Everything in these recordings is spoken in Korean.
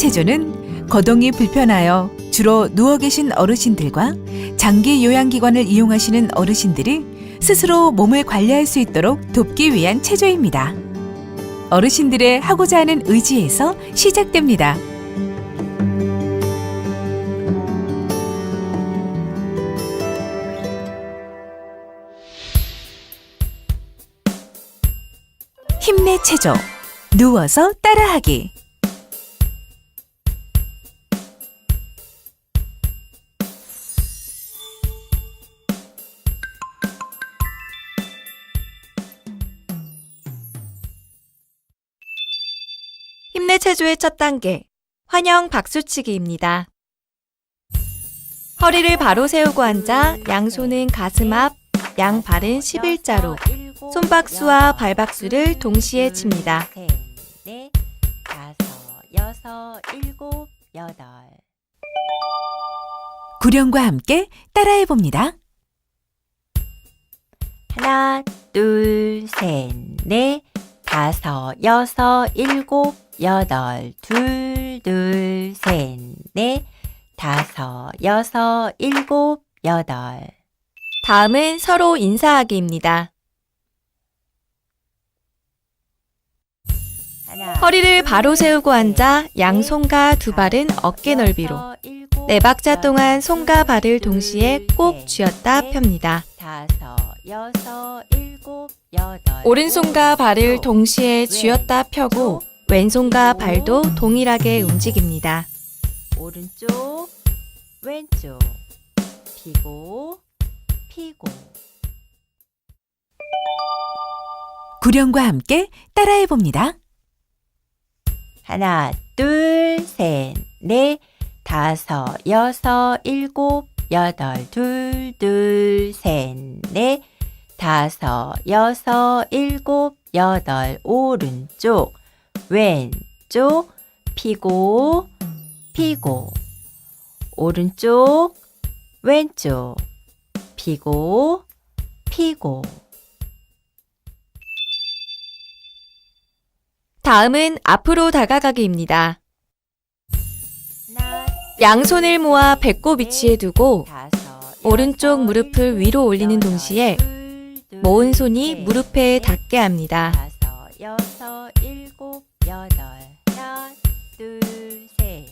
체조는 거동이 불편하여 주로 누워 계신 어르신들과 장기 요양기관을 이용하시는 어르신들이 스스로 몸을 관리할 수 있도록 돕기 위한 체조입니다. 어르신들의 하고자 하는 의지에서 시작됩니다. 힘내 체조. 누워서 따라하기. 힘내 체조의 첫 단계, 환영 박수치기입니다. 허리를 바로 세우고 앉아 양손은 가슴 앞, 양발은 11자로, 손박수와 발박수를 동시에 칩니다. 넷, 다섯, 여섯, 일곱, 여덟. 구령과 함께 따라해 봅니다. 하나, 둘, 셋, 넷, 다섯, 여섯, 일곱, 여덟. 둘, 둘, 셋, 넷, 다섯, 여섯, 일곱, 여덟. 다음은 서로 인사하기입니다. 하나, 허리를 바로 세우고 앉아 양손과 두 발은 어깨 넓이로, 네 박자 동안 손과 발을 동시에 꼭 쥐었다 펴니다. 오른손과 발을 동시에 쥐었다 펴고 왼손과 발도 동일하게 움직입니다. 오른쪽, 왼쪽. 피고, 피고. 구령과 함께 따라해 봅니다. 하나, 둘, 셋, 넷, 다섯, 여섯, 일곱, 여덟. 둘, 둘, 셋, 넷, 다섯, 여섯, 일곱, 여덟. 오른쪽, 왼쪽, 피고, 피고. 오른쪽, 왼쪽, 피고, 피고. 다음은 앞으로 다가가기입니다. 양손을 모아 배꼽 위치에 두고 오른쪽 무릎을 위로 올리는 동시에 모은 손이 셋, 무릎에 넷, 닿게 합니다. 여덟, 하나, 둘, 셋,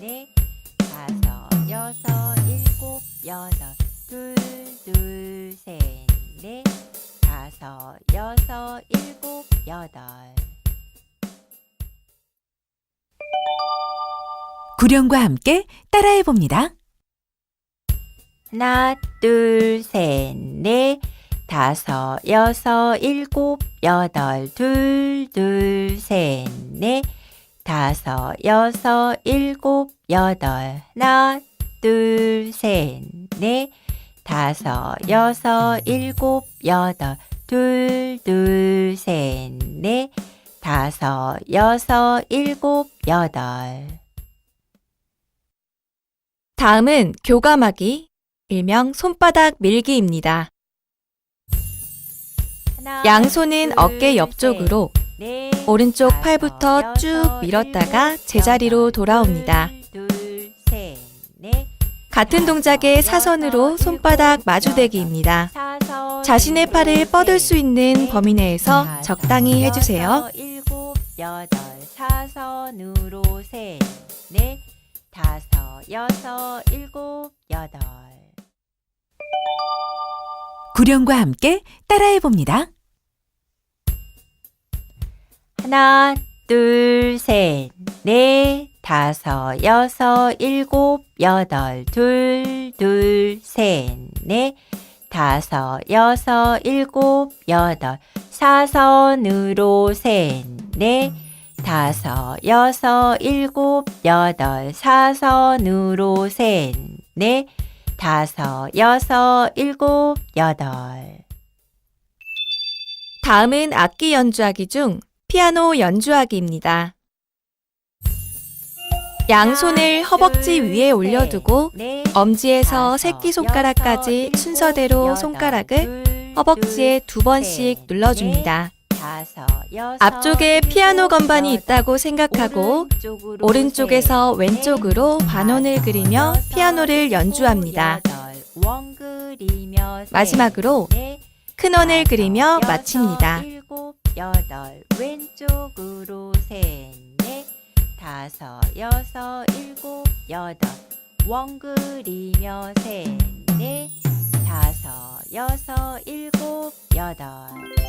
넷, 다섯, 여섯, 일곱, 여덟, 둘, 둘, 셋, 넷, 다섯, 여섯, 일곱, 여덟. 구령과 함께 따라해 봅니다. 하나, 둘, 셋, 넷, 다섯, 여섯, 일곱, 여덟, 둘, 둘, 셋, 넷, 다섯, 여섯, 일곱, 여덟, 하나, 둘, 셋, 넷, 다섯, 여섯, 일곱, 여덟, 둘, 둘, 셋, 넷, 다섯, 여섯, 일곱, 여덟. 다음은 교감하기, 일명 손바닥 밀기입니다. 양손은 둘, 어깨 옆쪽으로 넷, 오른쪽 팔부터 쭉 밀었다가 제자리로 돌아옵니다. 같은 동작의 사선으로 손바닥 마주대기입니다. 자신의 팔을 둘, 뻗을 셋, 수 있는 넷, 범위 내에서 적당히 해주세요. 여섯, 일곱, 여덟, 사선으로 셋, 넷, 다섯, 여섯, 일곱, 여덟. 구령과 함께 따라해 봅니다. 하나, 둘, 셋, 넷, 다섯, 여섯, 일곱, 여덟, 둘, 둘, 셋, 넷, 다섯, 여섯, 일곱, 여덟, 사선으로 셋, 넷, 다섯, 여섯, 일곱, 여덟, 사선으로 셋, 넷, 다섯, 여섯, 일곱, 여덟. 다음은 악기 연주하기 중 피아노 연주하기입니다. 양손을 허벅지 위에 올려두고 엄지에서 새끼손가락까지 순서대로 손가락을 허벅지에 두 번씩 눌러줍니다. 앞쪽에 피아노 건반이 있다고 생각하고 오른쪽에서 셋, 왼쪽으로 넷, 반원을 그리며 피아노를 연주합니다. 마지막으로 넷, 큰 원을 그리며 마칩니다. 여덟, 왼쪽으로 셋, 넷, 다섯, 여섯, 일곱, 여덟, 원 그리며 셋, 넷, 다섯, 여섯, 일곱, 여덟,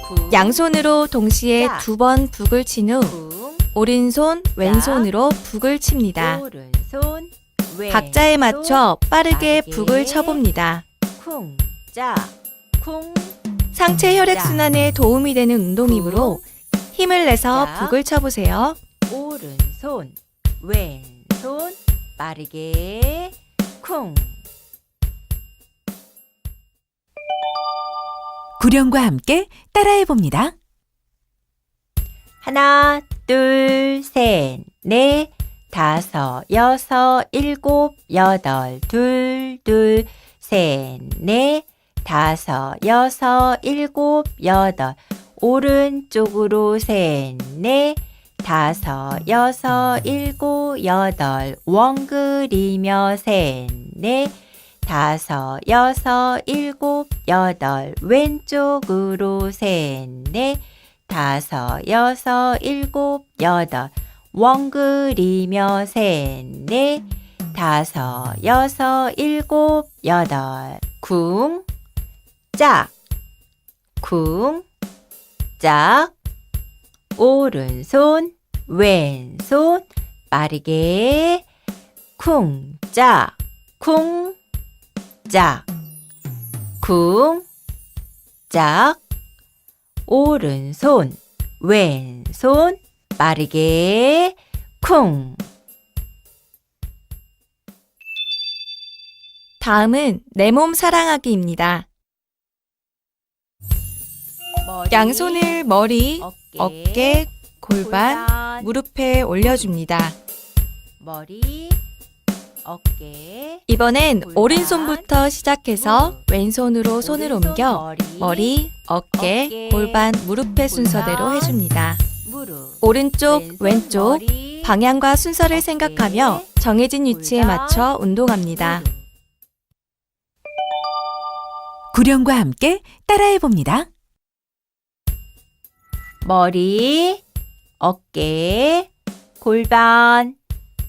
구, 양손으로 동시에 자. 두 번 북을 친 후 쿵, 오른손, 왼손으로 북을 칩니다. 오른손, 왼, 박자에 맞춰 빠르게. 북을 쳐봅니다. 쿵, 짜, 쿵, 상체 혈액순환에 도움이 되는 운동이므로 힘을 내서 자. 북을 쳐보세요. 오른손, 왼손, 빠르게, 쿵. 구령과 함께 따라해 봅니다. 하나, 둘, 셋, 넷, 다섯, 여섯, 일곱, 여덟, 둘, 둘, 셋, 넷, 다섯, 여섯, 일곱, 여덟, 오른쪽으로 셋, 넷, 다섯, 여섯, 일곱, 여덟, 원 그리며 셋, 넷, 다섯, 여섯, 일곱, 여덟, 왼쪽으로 셋, 넷, 다섯, 여섯, 일곱, 여덟, 원 그리며 셋, 넷, 다섯, 여섯, 일곱, 여덟, 쿵, 짝, 쿵, 짝, 오른손, 왼손, 빠르게, 쿵, 짝, 쿵, 짝, 쿵, 짝, 오른손, 왼손, 빠르게, 쿵. 다음은 내 몸 사랑하기입니다. 양손을 머리, 어깨, 골반, 무릎에 올려줍니다. 머리, 어깨, 이번엔 골반, 오른손부터 시작해서. 왼손으로 손을 오른손 옮겨 머리, 어깨, 어깨, 골반, 무릎의 순서대로 골반, 해줍니다. 무릎, 오른쪽, 왼손, 왼쪽, 머리, 방향과 순서를 어깨, 생각하며 정해진 위치에 골반, 맞춰 운동합니다. 무릎. 구령과 함께 따라해 봅니다. 머리, 어깨, 골반,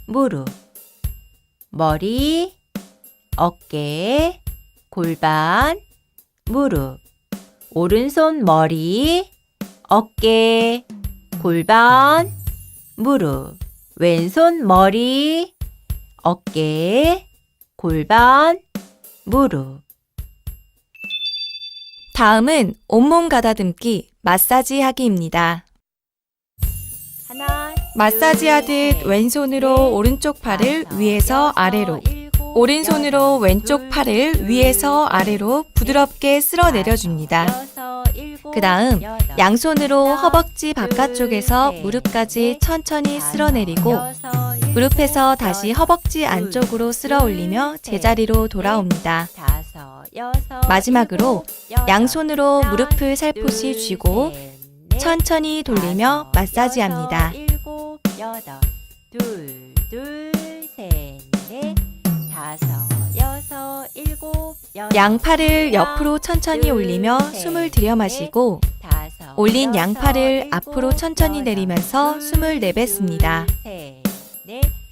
무릎. 머리, 어깨, 골반, 무릎. 오른손 머리, 어깨, 골반, 무릎. 왼손 머리, 어깨, 골반, 무릎. 다음은 온몸 가다듬기 마사지 하기입니다. 하나, 마사지 둘, 하듯 셋, 왼손으로 넷, 오른쪽 팔을 위에서 아래로, 오른손으로 왼쪽 둘, 팔을 둘, 위에서 셋, 아래로 부드럽게 쓸어 내려줍니다. 그 다음 양손으로 허벅지 바깥쪽에서 둘, 무릎까지 셋, 천천히 다섯, 쓸어 내리고 여섯, 일곱, 무릎에서 다시 허벅지 둘, 안쪽으로 쓸어 둘, 올리며 셋, 제자리로 넷, 돌아옵니다. 마지막으로 양손으로 무릎을 살포시 둘, 쥐고 천천히 돌리며 마사지합니다. 양팔을 옆으로 천천히 둘, 올리며 셋, 숨을 들여 마시고 다섯, 올린 양팔을 앞으로 천천히 내리면서 둘, 숨을 내뱉습니다.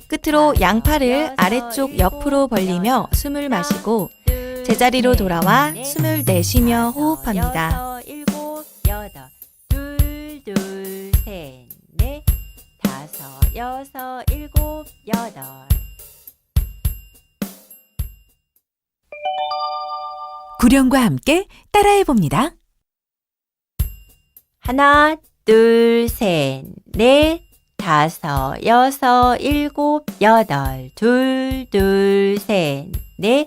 끝으로 양팔을 아래쪽 옆으로 벌리며 숨을 마시고 둘, 제자리로 셋, 돌아와 넷, 숨을 내쉬며 다섯, 호흡합니다. 여섯, 일곱, 여덟, 둘, 둘, 셋, 넷, 다섯, 여섯, 일곱, 여덟. 구령과 함께 따라해 봅니다. 하나, 둘, 셋, 넷, 다섯, 여섯, 일곱, 여덟, 둘, 둘, 셋, 넷,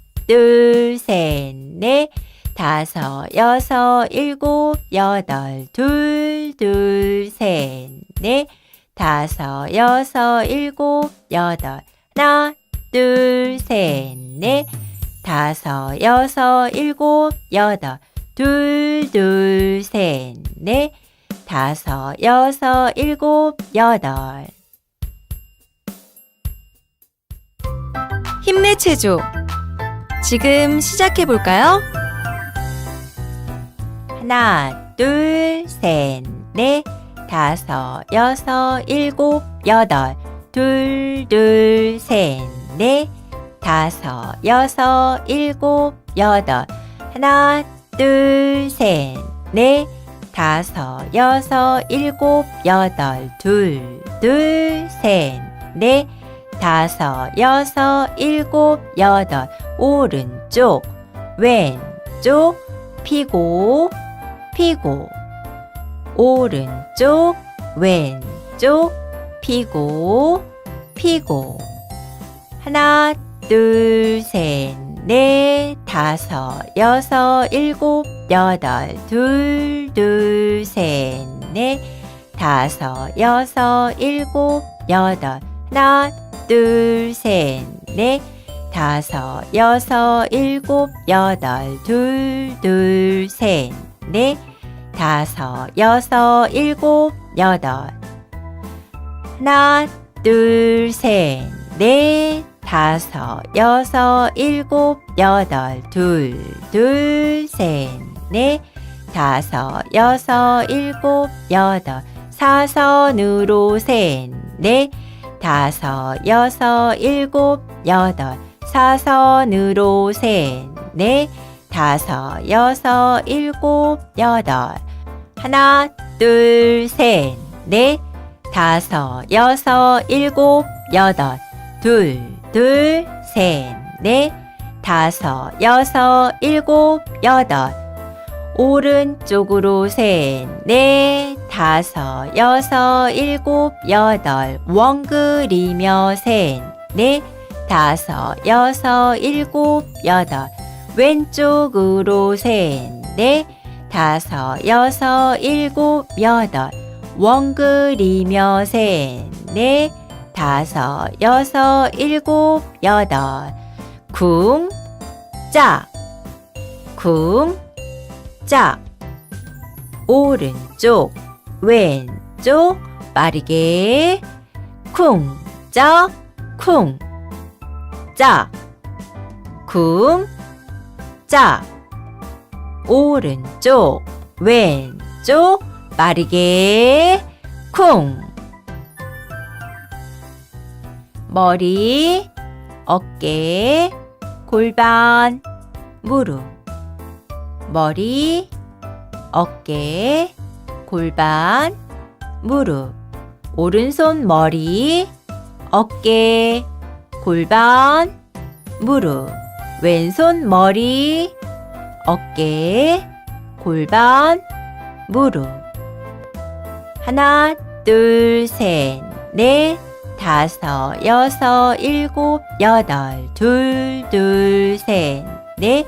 둘, 셋, 넷, 다섯, 여섯, 일곱, 여덟, 둘, 둘, 셋, 넷, 다섯, 여섯, 일곱, 여덟, 하나, 둘, 셋, 넷, 다섯, 여섯, 일곱, 여덟, 둘, 둘, 셋, 넷, 다섯, 여섯, 일곱, 여덟. 힘내 체조. 지금 시작해 볼까요? 하나, 둘, 셋, 넷, 다섯, 여섯, 일곱, 여덟, 둘, 둘, 셋, 넷, 다섯, 여섯, 일곱, 여덟, 하나, 둘, 셋, 넷, 다섯, 여섯, 일곱, 여덟, 둘, 둘, 셋, 넷, 다섯, 여섯, 일곱, 여덟, 오른쪽, 왼쪽, 피고, 피고. 오른쪽 왼쪽 피고 피고. 하나 둘 셋 넷 다섯 여섯 일곱 여덟. 둘 둘 셋 넷 다섯 여섯 일곱 여덟. 하나 둘 셋 넷 다섯 여섯 일곱 여덟 둘 둘 셋 넷 다섯, 여섯, 일곱, 여덟. 하나, 둘, 셋, 넷, 다섯, 여섯, 일곱, 여덟, 둘, 둘, 셋, 넷, 다섯, 여섯, 일곱, 여덟. 사선으로 셋, 넷, 다섯, 여섯, 일곱, 여덟. 사선으로 셋, 넷, 다섯, 여섯, 일곱, 여덟. 하나, 둘, 셋, 넷, 다섯, 여섯, 일곱, 여덟. 둘, 둘, 셋, 넷, 다섯, 여섯, 일곱, 여덟. 오른쪽으로 셋, 넷, 다섯, 여섯, 일곱, 여덟. 원그리며 셋, 넷, 다섯, 여섯, 일곱, 여덟. 왼쪽으로 셋, 넷, 다섯, 여섯, 일곱, 여덟. 원그리며 셋, 넷, 다섯, 여섯, 일곱, 여덟. 쿵, 짝, 쿵, 짝. 오른쪽, 왼쪽, 빠르게. 쿵, 짝, 쿵, 짝. 쿵, 짝. 오른쪽, 왼쪽, 빠르게. 쿵. 머리, 어깨, 골반, 무릎. 머리, 어깨, 골반, 무릎. 오른손 머리, 어깨, 골반, 무릎. 왼손 머리, 어깨, 골반, 무릎. 하나, 둘, 셋, 넷, 다섯, 여섯, 일곱, 여덟, 둘, 둘, 셋, 넷,